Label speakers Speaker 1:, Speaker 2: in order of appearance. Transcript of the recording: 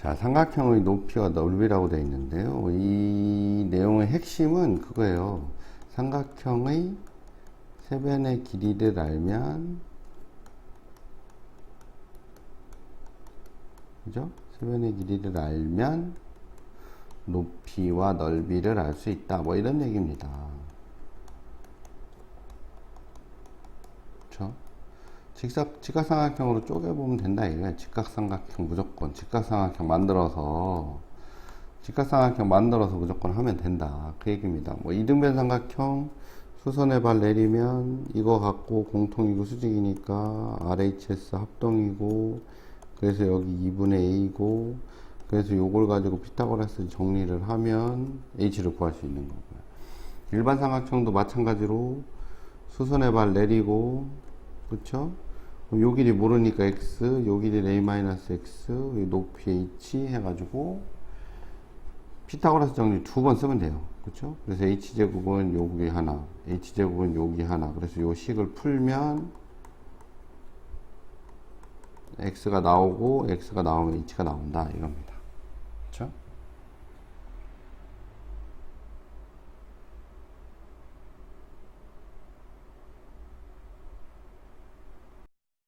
Speaker 1: 자, 삼각형의 높이와 넓이라고 되어 있는데요. 이 내용의 핵심은 그거예요. 삼각형의 세변의 길이를 알면, 그죠? 세변의 길이를 알면, 높이와 넓이를 알 수 있다. 뭐 이런 얘기입니다. 그쵸? 직각, 직각삼각형으로 쪼개보면 된다 이거야. 직각삼각형 무조건. 직각삼각형 만들어서, 직각삼각형 만들어서 무조건 하면 된다. 그 얘기입니다. 뭐, 이등변 삼각형, 수선의 발 내리면, 이거 갖고 공통이고 수직이니까, RHS 합동이고, 그래서 여기 2분의 A고, 그래서 요걸 가지고 피타고라스 정리를 하면, H를 구할 수 있는 거고요. 일반 삼각형도 마찬가지로, 수선의 발 내리고? 그럼 요 길이 모르니까 x, 요 길이 a-x, 요 높이 h 해가지고 피타고라스 정리 두 번 쓰면 돼요. 그쵸? 그래서 h제곱은 여기 하나, h제곱은 여기 하나. 그래서 요 식을 풀면 x가 나오고 x가 나오면 h가 나온다 이겁니다. 그쵸?